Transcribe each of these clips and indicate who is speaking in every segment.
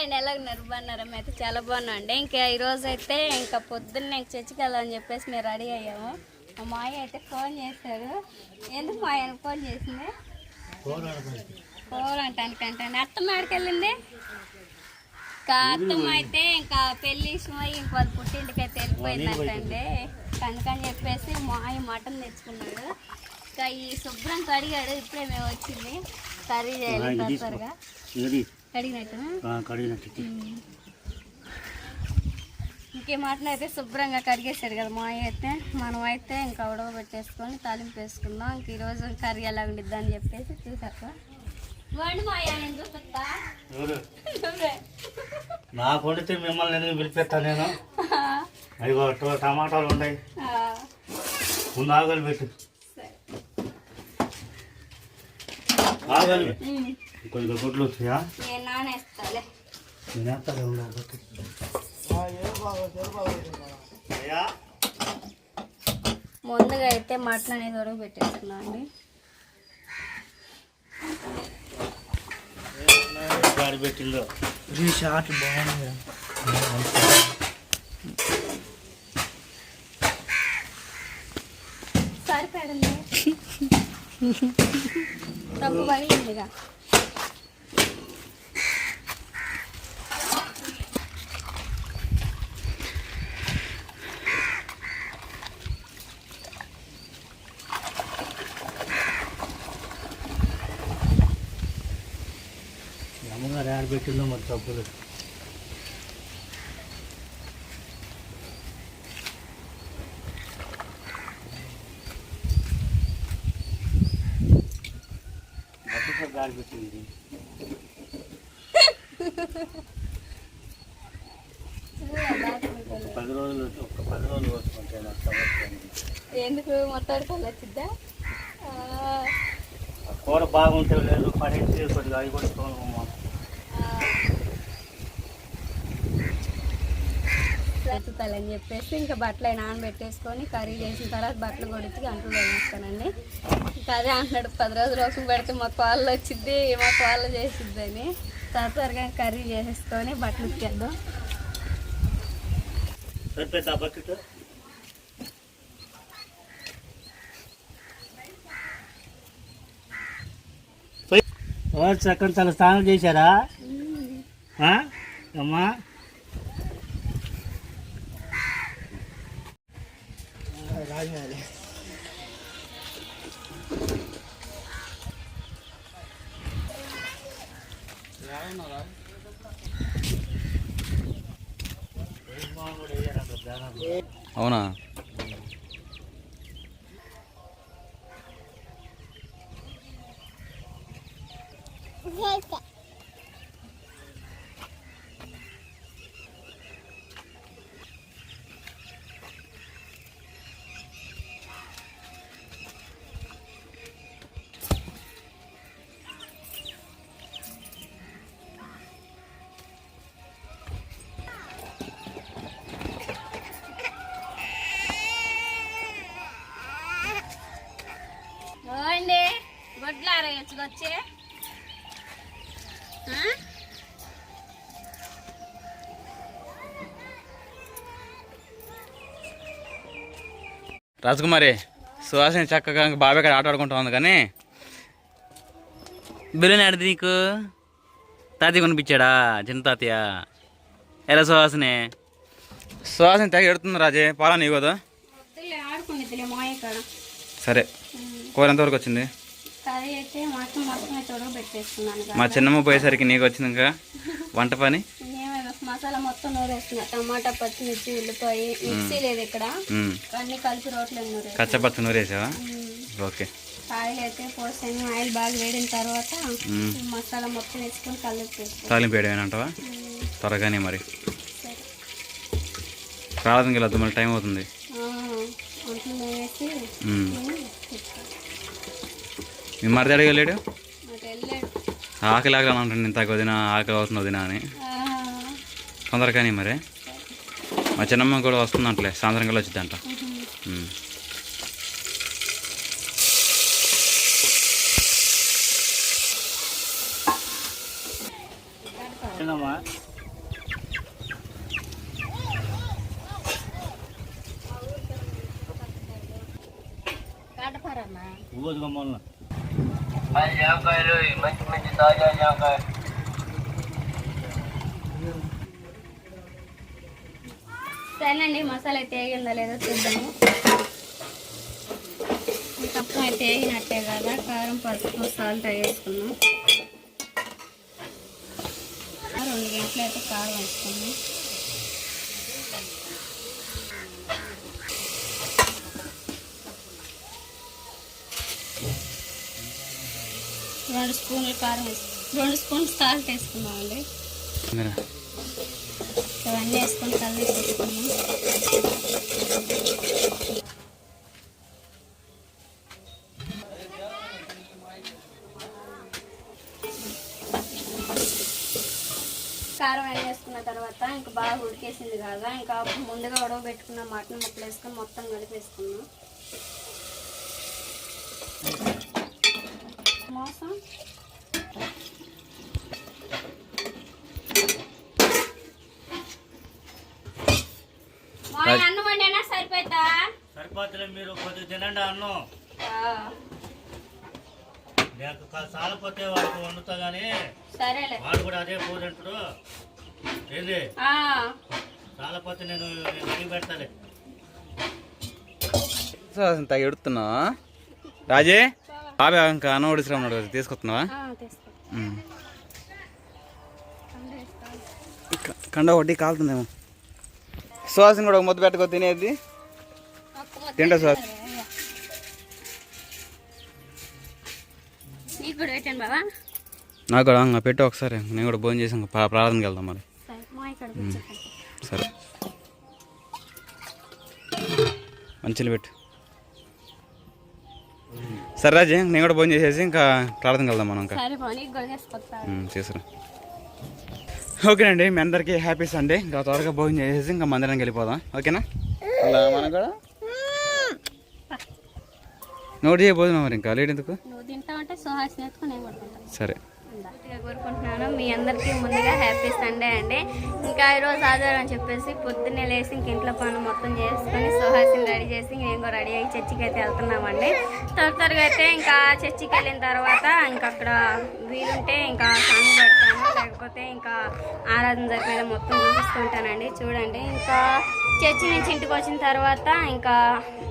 Speaker 1: Hi ఎలాగున్నారు బాగున్నారా అయితే చాలా బాగున్నా అండి. ఇంకా ఈరోజు అయితే ఇంకా పొద్దున్నే ఇంక చర్చికి వెళ్ళాలని చెప్పేసి మేము రెడీ అయ్యాము. మా మాయ అయితే ఫోన్ చేశారు ఎందుకు మా ఆయన ఫోన్ చేసింది? ఫోన్ అంటానికంటే అత్తమ్మ ఆడికి వెళ్ళింది? ఇంకా అత్తమ్మ అయితే ఇంకా పెళ్ళి ఇష్టమై ఇంక వాళ్ళ పుట్టింటికి అయితే వెళ్ళిపోయిందంటండి అందుకని చెప్పేసి మాయ మటన్ తెచ్చుకున్నాడు. ఇంకా ఈ శుభ్రం కడిగాడు ఇప్పుడే మేము వచ్చింది. కర్రీ చేయాలి త్వరగా కడిగినట్టు ఇంకే మాటలు శుభ్రంగా కడిగేసాడు కదా మా అయితే మనం అయితే ఇంకా ఉడకబెట్టేసుకొని తాలింపు వేసుకుందాం. ఇంక ఈరోజు కర్రీ ఎలా ఉండిద్ది అని చెప్పేసి చూసాక.
Speaker 2: నాకు వండితే మిమ్మల్ని ఎందుకు పిలిపిస్తాను నేను? అయ్యో టమాటాలు ఉన్నాయి.
Speaker 1: ఆ,
Speaker 2: ముందు ఆగలు పెట్టు.
Speaker 1: సరే.
Speaker 2: ఆగలు కొద్దిగా గుడ్లు వచ్చాయా
Speaker 1: నేను నానేస్తాలే ముందుగా అయితే మటన్ అనేది ఉడకబెట్టేసుకున్నాం అండి.
Speaker 2: గాడి పెట్టిందో
Speaker 3: షార్ట్ బాగుంది.
Speaker 1: సరిపడండి తప్పు పగిలిందిగా
Speaker 2: అమ్మగారు ఆడ పెట్టిందో మరి తప్పులు పెట్టింది. ఒక పది రోజులు ఒక పది రోజులు వస్తుంటే నాకు సమస్య
Speaker 1: ఎందుకు? మొత్తం వచ్చిద్దా?
Speaker 2: ఆ. కూర బాగుంటే లేదు పడేసి కొద్దిగా అవి కూడా
Speaker 1: ఎత్తుతాలని చెప్పేసి ఇంకా బట్టలు అవి నానబెట్టేసుకొని కర్రీ చేసిన తర్వాత బట్టలు కొడిచి అంట్లు వేస్తానండి ఇంకా అదే అంటున్నాడు పది రోజులు రోజు పెడితే మా కాళ్ళు వచ్చిద్ది మా కాళ్ళు చేసిద్ది అని కర్రీ చేసేసుకొని బట్టలు
Speaker 2: ఇచ్చేద్దాం చక్కని చాలా స్నానం చేశారా? అమ్మా.
Speaker 4: అవునా?
Speaker 1: అండి వచ్చే
Speaker 4: రాజకుమారి సుహాసిని చక్కగా బాబాయ్ కాడ ఆట ఆడుకుంటా ఉంది కానీ బిర్యానీ ఆడిది నీకు? తాతయ్య కొనిపించాడా? చిన్న తాతయ్య. ఎలా సుహాసిని? సుహాసిని తెగ ఎడుతుంది రాజే పాలా నీకు కదా? సరే కూర ఎంతవరకు వచ్చింది?
Speaker 1: కర్రీ అయితే మొత్తం మొత్తం
Speaker 4: మా చిన్నమ్మ పోయేసరికి నీకు వచ్చింది ఇంకా వంట పని
Speaker 1: మసాలా మొత్తం నూరేస్తున్నా. టమాటా పచ్చిమిర్చి ఉల్లిపాయ మిక్సీ లేదు ఇక్కడ. అన్ని కలిపి రోట్లో నూరేసి
Speaker 4: కచ్చపచ్చ నూరేసావా? ఓకే.
Speaker 1: ఆయిల్ అయితే పోసాను ఆయిల్ బాగా వేడిన తర్వాత మసాలా మొత్తం వేసుకొని కలిపి
Speaker 4: తాలింపు వేయడమేనంటావా త్వరగానే మరి. వెళ్ళొద్దు మళ్ళీ టైం అవుతుంది. మీ మరి వెళ్ళాడు. ఆకలి ఆకలి అని అంటాను ఇంత వదిన ఆకలి అవుతుంది వదిన అని. తొందరగానే మరి. మా చిన్నమ్మ కూడా వస్తుంది అంటలే సాయంత్రం కల్లా వచ్చిందంట గోధుమ ఉమ్.
Speaker 2: చిన్నమ్మా ఊగదు సరే
Speaker 1: సరేనండి మసాలా అయితే లేదా లేదో చూద్దాము తప్ప అయితే వేగినట్టే కదా కారం పసుపు సాల్ట్ వేసుకున్నాం రెండు గంటలు అయితే కారం వేసుకున్నాం రెండు స్పూన్లు కారం రెండు స్పూన్లు సాల్ట్ వేసుకున్నామండి ఇవన్నీ వేసుకొని కలిపి వేసుకున్నాం కారం అన్నీ వేసుకున్న తర్వాత ఇంకా బాగా ఉడికేసింది కదా ఇంకా ముందుగా ఉడవబెట్టుకున్న మటన్ ముక్కలు వేసుకొని మొత్తం కలిపేసుకున్నాం మా అన్నం వండేనా సరిపోతా
Speaker 2: సరిపోతులే మీరు కొద్దిగా తినండి అన్నం. నాకు కా- చాలపోతే వాడికి వండుతా కానీ
Speaker 1: సరేలే.
Speaker 2: వాడు కూడా అదే పోదంటాడు ఏంది?
Speaker 1: ఆ,
Speaker 2: చాలపోతే నేను నేను అడిగి పెడతాలే.
Speaker 4: తాగి ఎడుతున్నావా రాజే? బాబా ఇంకా అన్న ఒడిసిరమ్మన్నాడు కదా తీసుకొస్తున్నావా.
Speaker 1: కండ
Speaker 4: ఒకటి కాలుతుందేమో. సుహాసిని కూడా ఒక ముద్ద పెట్టుకో తినేది. తింటా
Speaker 1: అయ్యా. నీకు కూడా
Speaker 4: పెట్టు ఒకసారి. నేను కూడా భోజనం చేసి ఇంకా ప్రా- ప్రార్థనకి వెళ్దాం మరి.
Speaker 1: సరే.
Speaker 4: మంచిలు పెట్టు. సరే రాజే నేను కూడా భోజనం చేసేసి ఇంకా ప్రార్థనకి వెళ్దాం మనం ఇంకా. చేసురా ఓకేనండి మీ అందరికీ హ్యాపీ సండే. ఇంకా త్వరగా భోజనం చేసేసి ఇంకా మందిరానికి వెళ్ళిపోదాం. ఓకేనా? అలా మనం కూడా నోటి చేయ భోజనం మరి ఇంకా. లేట్ ఎందుకు? సరే.
Speaker 1: పూర్తిగా కోరుకుంటున్నాను. మీ అందరికీ ముందుగా హ్యాపీ సండే అండి. ఇంకా ఈరోజు ఆదివారం అని చెప్పేసి పొద్దున్నే లేసి ఇంక ఇంట్లో పనులు మొత్తం చేసుకొని సుహాసిని రెడీ చేసి మేము కూడా రెడీ అయ్యి చర్చికి అయితే వెళ్తున్నామండి. త్వర త్వరగా అయితే ఇంకా చర్చికి వెళ్ళిన తర్వాత ఇంకా అక్కడ వీలుంటే ఇంకా సాంగ్ పెడతాను. లేకపోతే ఇంకా ఆరాధన జరిపేది మొత్తం చూపిస్తుంటానండి. చూడండి. ఇంకా చర్చి నుంచి ఇంటికి వచ్చిన తర్వాత ఇంకా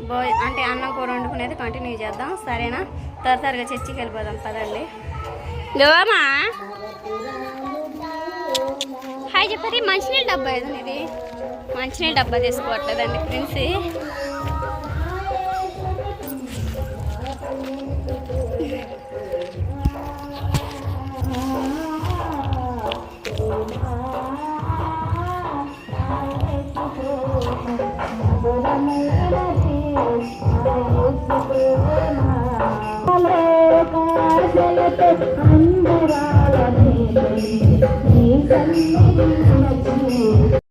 Speaker 1: భో అంటే అన్నం కూర వండుకునేది కంటిన్యూ చేద్దాం. సరేనా? త్వర త్వరగా చర్చికి వెళ్ళిపోదాం. పదండి. గోమా హాయ్ చెప్పారు మంచినీళ్ళ డబ్బా ఏదో ఇది? మంచినీళ్ళ డబ్బా తీసుకోవట్లేదండి ఫ్రెండ్స్. Oh, ప్రిన్సి విశ్వనాథుడా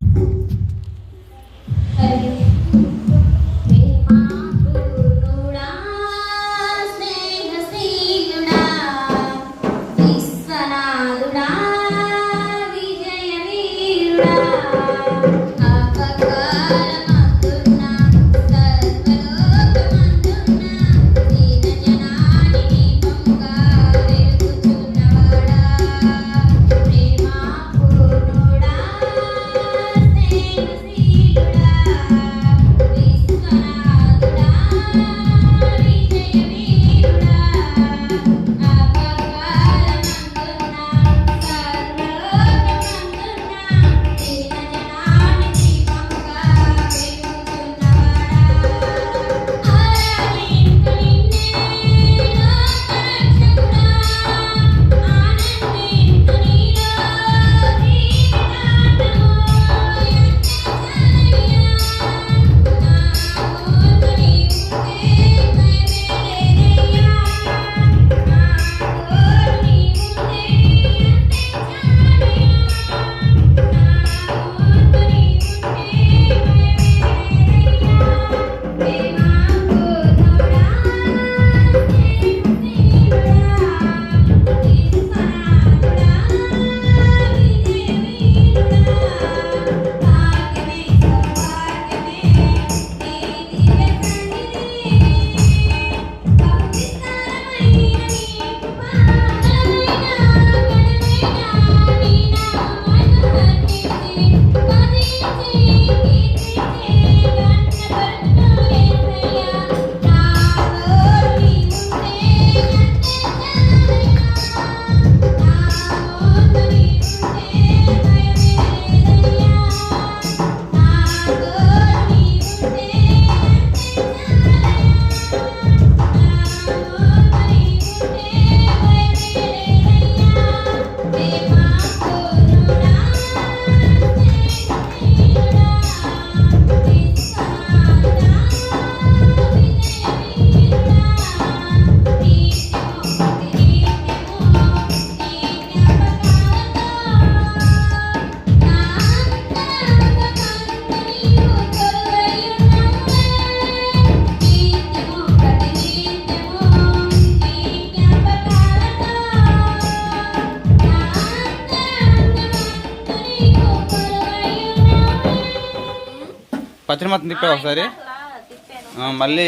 Speaker 4: పచ్చడి మొత్తం తిప్పా ఒకసారి?
Speaker 1: అట్లా తిప్పాను
Speaker 4: ఆ, మళ్ళీ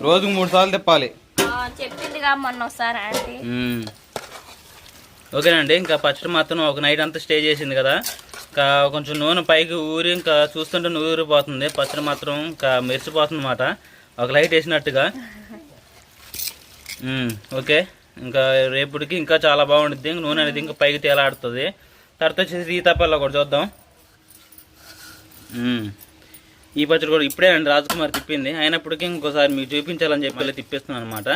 Speaker 4: రోజుకు మూడు సార్లు తిప్పాలి.
Speaker 1: ఆ, చెప్పిందిగా మొన్న ఒకసారి ఆంటీ.
Speaker 4: మ్మ్. ఓకేనండి ఇంకా పచ్చడి మాత్రం ఒక నైట్ అంతా స్టే చేసింది కదా. ఇంకా కొంచెం నూనె పైకి ఊరి ఇంకా చూస్తుంటే ఊరిపోతుంది పచ్చడి మాత్రం ఇంకా మెరిసిపోతుంది అనమాట ఒక లైట్ వేసినట్టుగా. ఓకే. ఇంకా రేపటికి ఇంకా చాలా బాగుంటుంది నూనె అనేది ఇంకా పైకి తేలాడుతుంది. తర్వాత వచ్చేసి సీతాపల్ల కూడా చూద్దాం. ఈ పచ్చడి కూడా ఇప్పుడే అండి రాజకుమార్ తిప్పింది. అయినప్పటికీ ఇంకోసారి మీకు చూపించాలని చెప్పి మళ్ళీ తిప్పేస్తున్నాను అనమాట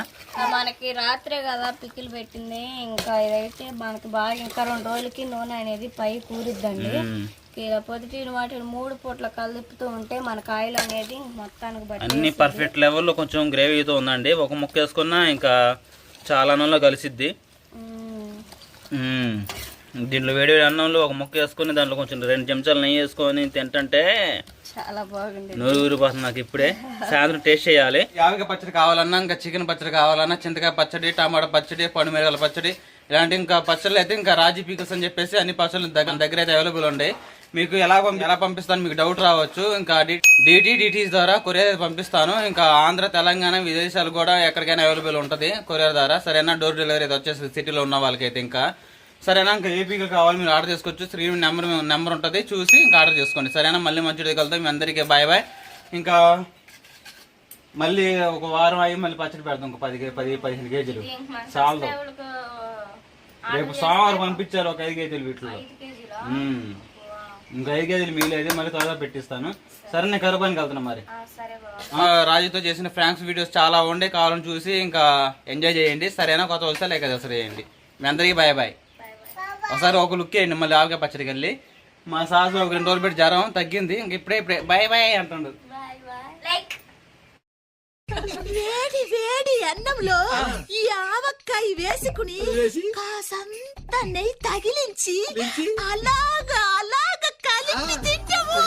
Speaker 1: మనకి రాత్రే కదా పికిల్ పెట్టింది. ఇంకా ఇదైతే మనకి బాగా ఇంకా రెండు రోజులకి నూనె అనేది పై కూరిద్దండి. ఇలా పొద్దుటి వాటి మూడు పూట్ల కలుపుతూ ఉంటే మన కాయలు అనేది మొత్తానికి
Speaker 4: అన్ని పర్ఫెక్ట్ లెవెల్లో కొంచెం గ్రేవీతో ఉందండి. ఒక ముక్క వేసుకున్నా ఇంకా చాలా అన్నంలో కలిసిద్ది. దీంట్లో వేడి వేడి అన్నంలో ఒక ముక్క వేసుకొని దాంట్లో కొంచెం రెండు చెంచాలు నెయ్యి వేసుకొని తింటుంటే
Speaker 1: చాలా బాగుంది
Speaker 4: నూరు ఊరిపోతుంది నాకు ఇప్పుడే. సాయంత్రం టేస్ట్ చేయాలి. యావిక పచ్చడి కావాలన్నా ఇంకా చికెన్ పచ్చడి కావాలన్నా చింతకాయ పచ్చడి టమాటా పచ్చడి పండు మిరగల పచ్చడి ఇలాంటి ఇంకా పచ్చళ్ళు అయితే ఇంకా రాజీ పీకల్స్ అని చెప్పేసి అన్ని పచ్చళ్ళు దగ్గర దగ్గర అయితే అవైలబుల్ ఉన్నాయి మీకు ఎలా పంపి ఎలా పంపిస్తాను మీకు డౌట్ రావచ్చు. ఇంకా డిటి డిటీస్ ద్వారా కొరియర్ పంపిస్తాను. ఇంకా ఆంధ్ర తెలంగాణ విదేశాలు కూడా ఎక్కడికైనా అవైలబుల్ ఉంటుంది కొరియర్ ద్వారా. సరేనా? డోర్ డెలివరీ అయితే వచ్చేసి సిటీలో ఉన్న వాళ్ళకైతే ఇంకా. సరేనా ఇంకా ఏపీకి కావాలి మీరు ఆర్డర్ చేసుకోవచ్చు. స్క్రీన్ నెంబర్ నెంబర్ ఉంటుంది చూసి ఇంకా ఆర్డర్ చేసుకోండి. సరేనా మళ్ళీ మంచి కలుద్దాం. మీ అందరికీ బాయ్ బాయ్ ఇంకా మళ్ళీ ఒక వారం అయ్యి మళ్ళీ పచ్చడి పెడతాం ఒక పది పది పదిహేను కేజీలు. చాలు రేపు సోమవారం పంపించారు ఒక ఐదు కేజీలు వీటిలో. ఇంకా ఐదు కేజీలు మిగిలేదు మళ్ళీ త్వరగా పెట్టిస్తాను. సరే నేను కరుపానికి వెళ్తున్నా మరి. రాజుతో చేసిన ఫ్రాంక్స్ వీడియోస్ చాలా ఉండే కావాలని చూసి ఇంకా ఎంజాయ్ చేయండి. సరేనా కొత్త వస్తే లేక దసరా చేయండి. మీ అందరికీ బాయ్ బాయ్ ఒకసారి ఒక లుక్ వేయండి మళ్ళీ ఆవకాయ పచ్చడికి వెళ్ళి మా సాసు ఒక రెండు రోజులు పెట్టి జ్వరం తగ్గింది ఇంక ఇప్పుడే ఇప్పుడే. బాయ్ బాయ్ అంటుండు.
Speaker 5: వేడి వేడి అన్నంలో ఈ ఆవకాయ వేసుకుని కాసంత నెయ్యి తగిలించి అలాగా అలాగా కలిపి తింటాము